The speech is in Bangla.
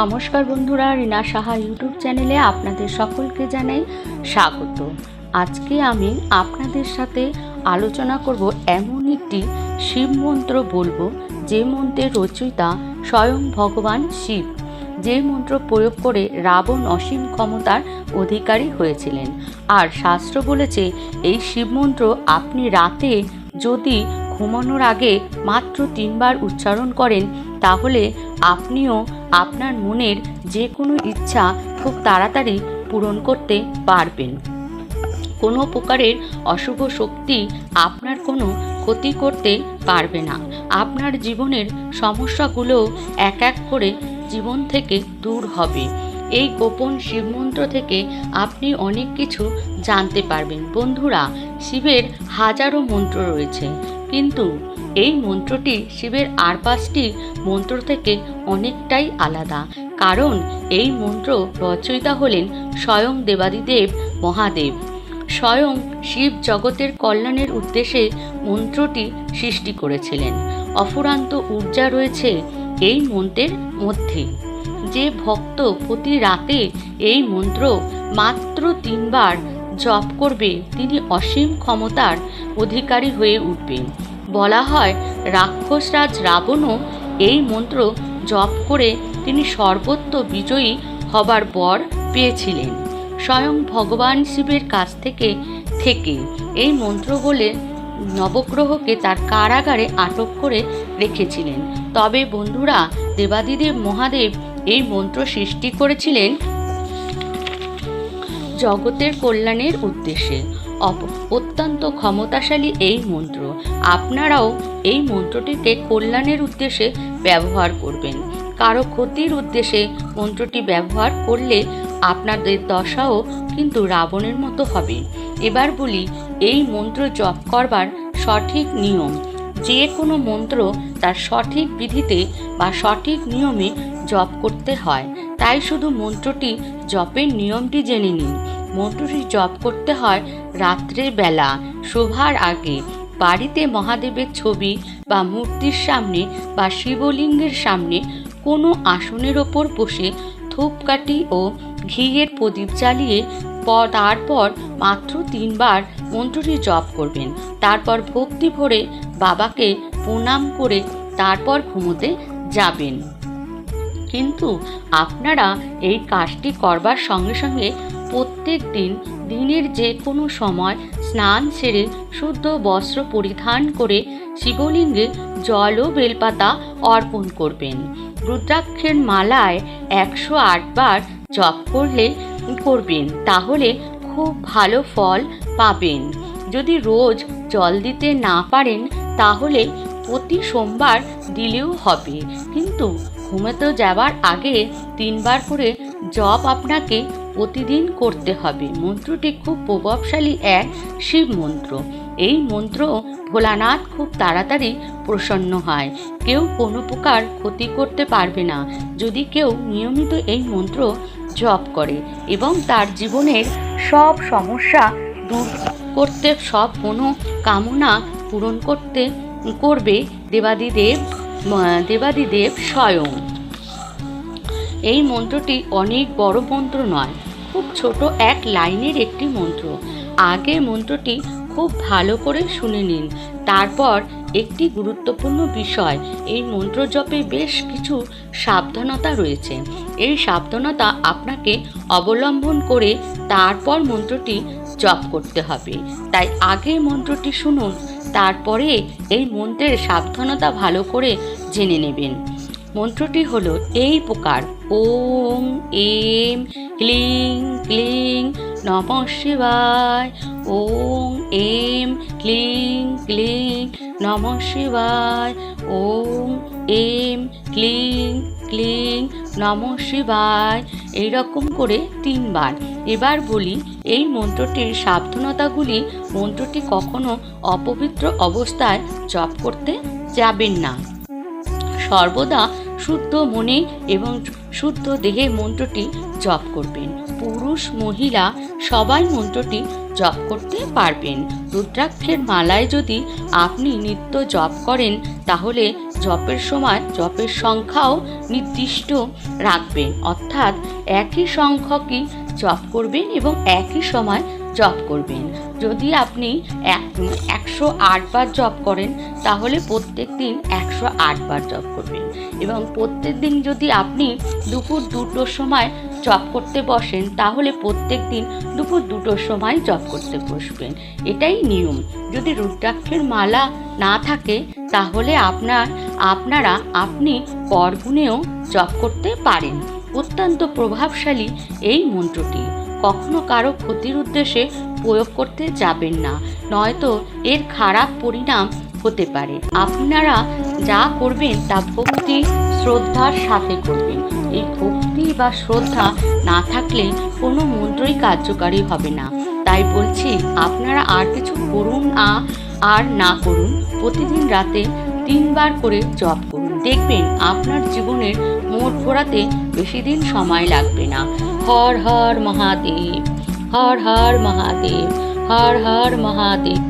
নমস্কার বন্ধুরা, রিনা সাহা ইউটিউব চ্যানেলে আপনাদের সকলকে জানাই স্বাগত। আজকে আমি আপনাদের সাথে আলোচনা করব এমন একটি শিব মন্ত্র বলব, যে মন্ত্রের রচয়িতা স্বয়ং ভগবান শিব। যে মন্ত্র প্রয়োগ করে রাবণ অসীম ক্ষমতার অধিকারী হয়েছিলেন। আর শাস্ত্র বলেছে, এই শিব মন্ত্র আপনি রাতে যদি ঘুমানোর আগে মাত্র তিনবার উচ্চারণ করেন তাহলে আপনিও আপনার মনের যে কোনো ইচ্ছা খুব তাড়াতাড়ি পূরণ করতে পারবেন। কোনো প্রকারের অশুভ শক্তি আপনার কোনো ক্ষতি করতে পারবে না। আপনার জীবনের সমস্যাগুলো এক এক করে জীবন থেকে দূর হবে। এই গোপন শিবমন্ত্র থেকে আপনি অনেক কিছু জানতে পারবেন। বন্ধুরা, শিবের হাজারো মন্ত্র রয়েছে। কিন্তু এই মন্ত্রটি শিবের আর পাঁচটি মন্ত্র থেকে অনেকটাই আলাদা। কারণ এই মন্ত্র রচয়িতা হলেন স্বয়ং দেবাদিদেব মহাদেব। স্বয়ং শিব জগতের কল্যাণের উদ্দেশ্যে মন্ত্রটি সৃষ্টি করেছিলেন। অফুরান্ত ঊর্জা রয়েছে এই মন্ত্রের মধ্যে। যে ভক্ত প্রতি রাতে এই মন্ত্র মাত্র তিনবার জপ করবে, তিনি অসীম ক্ষমতার অধিকারী হয়ে উঠবেন। বলা হয় রাক্ষসরাজ রাবণও এই মন্ত্র জপ করে তিনি সর্বত্র বিজয়ী হবার বর পেয়েছিলেন। স্বয়ং ভগবান শিবের কাছ থেকে থেকে এই মন্ত্র বলে নবগ্রহকে তার কারাগারে আটক করে রেখেছিলেন। তবে বন্ধুরা, দেবাদিদেব মহাদেব এই মন্ত্র সৃষ্টি করেছিলেন জগতের কল্যাণের উদ্দেশ্যে। অত্যন্ত ক্ষমতাশালী এই মন্ত্র। আপনারাও এই মন্ত্রটিকে কল্যাণের উদ্দেশ্যে ব্যবহার করবেন। কারও ক্ষতির উদ্দেশ্যে মন্ত্রটি ব্যবহার করলে আপনাদের দশাও কিন্তু রাবণের মতো হবে। এবার বলি, এই মন্ত্র জপ করবার সঠিক নিয়ম। যে কোনো মন্ত্র তার সঠিক বিধিতে বা সঠিক নিয়মে জপ করতে হয়। তাই শুধু মন্ত্রটি জপের নিয়মটি জেনে নিন। মন্ত্রটি জপ করতে হয় রাত্রের বেলা। শোভার আগে বাড়িতে মহাদেবের ছবি বা মূর্তির সামনে বা শিবলিঙ্গের সামনে কোনো আসনের ওপর বসে ধূপকাঠি ও ঘিয়ের প্রদীপ জ্বালিয়ে পর তারপর মাত্র তিনবার মন্ত্রটি জপ করবেন। তারপর ভক্তি ভরে বাবাকে প্রণাম করে তারপর ঘুমোতে যাবেন। কিন্তু আপনারা এই কাজটি করবার সঙ্গে সঙ্গে প্রত্যেক দিন দিনের যে কোনো সময় স্নান সেরে শুদ্ধ বস্ত্র পরিধান করে শিবলিঙ্গে জল ও বেলপাতা অর্পণ করবেন। রুদ্রাক্ষের মালায় একশো আটবার জপ করলে করবেন, তাহলে খুব ভালো ফল পাবেন। যদি রোজ জল দিতে না পারেন, তাহলে প্রতি সোমবার দিলেও হবে। কিন্তু ঘুমোতে যাবার আগে তিনবার করে জপ আপনাকে প্রতিদিন করতে হবে। মন্ত্রটি খুব প্রভাবশালী এক শিব মন্ত্র। এই মন্ত্র ভোলানাথ খুব তাড়াতাড়ি প্রসন্ন হয়। কেউ কোনো প্রকার ক্ষতি করতে পারবে না। যদি কেউ নিয়মিত এই মন্ত্র জপ করে এবং তার জীবনের সব সমস্যা দূর করতে, সব কোনো কামনা পূরণ করতে, করবে দেবাদিদেব দেবাদিদেব স্বয়ং। এই মন্ত্রটি অনেক বড় মন্ত্র নয়। খুব ছোট এক লাইনের একটি মন্ত্র। আগে মন্ত্রটি খুব ভালো করে শুনে নিন। তারপর একটি গুরুত্বপূর্ণ বিষয়, এই মন্ত্র জপে বেশ কিছু সাবধানতা রয়েছে। এই সাবধানতা আপনাকে অবলম্বন করে তারপর মন্ত্রটি জপ করতে হবে। তাই আগে মন্ত্রটি শুনুন, তারপরে এই মন্ত্রের সাবধানতা ভালো করে জেনে নেবেন। মন্ত্রটি হলো, এই প্রকার ওম, এম ক্লিং ক্লিং, নম শিবায়। ওম, এম, ক্লিং ক্লিং, নম শিবায়। ওম, এম, ক্লিং ক্লিং, নম শিবায়। এইরকম করে তিনবার। এবার বলি, এই মন্ত্রটির সাবধানতাগুলি মন্ত্রটি কখনো অপবিত্র অবস্থায় জপ করতে যাবেন না। সর্বদা শুদ্ধ মনে এবং শুদ্ধ দেহে মন্ত্রটি জপ করবেন। পুরুষ, মহিলা সবাই মন্ত্রটি জপ করতে পারবেন। রুদ্রাক্ষের মালায় যদি আপনি নিত্য জপ করেন, তাহলে জপের সময় জপের সংখ্যাও নির্দিষ্ট রাখবেন। অর্থাৎ একই সংখ্যকই জপ করবেন এবং একই সময় জপ করবেন। যদি আপনি এক, একশো আটবার জপ করেন, তাহলে প্রত্যেক দিন একশো আটবার জপ করবেন। এবং প্রত্যেক দিন যদি আপনি দুপুর দুটোর সময় জব করতে বসেন, তাহলে প্রত্যেক দিন দুপুর দুটোর সময় জব করতে বসবেন। এটাই নিয়ম। যদি রুদ্রাক্ষের মালা না থাকে, তাহলে আপনার, আপনারা, আপনি করগুণেও জব করতে পারেন। অত্যন্ত প্রভাবশালী এই মন্ত্রটি। কখনো কারও ক্ষতির উদ্দেশ্যে প্রয়োগ করতে যাবেন না। নয়তো এর খারাপ পরিণাম হতে পারে। আপনারা যা করবেন তা ভক্তি, শ্রদ্ধার সাথে করবেন। এই ভক্তি বা শ্রদ্ধা না থাকলে কোনো মন্ত্রই কার্যকারী হবে না। তাই বলছি, আপনারা আর কিছু করুন আর না করুন। প্রতিদিন রাতে তিনবার করে জপ করুন। দেখবেন আপনার জীবনের মোট ঘোরাতে বেশি দিন সময় লাগবে না। হর হর মহাদেব, হর হর মহাদেব, হর হর মহাদেব।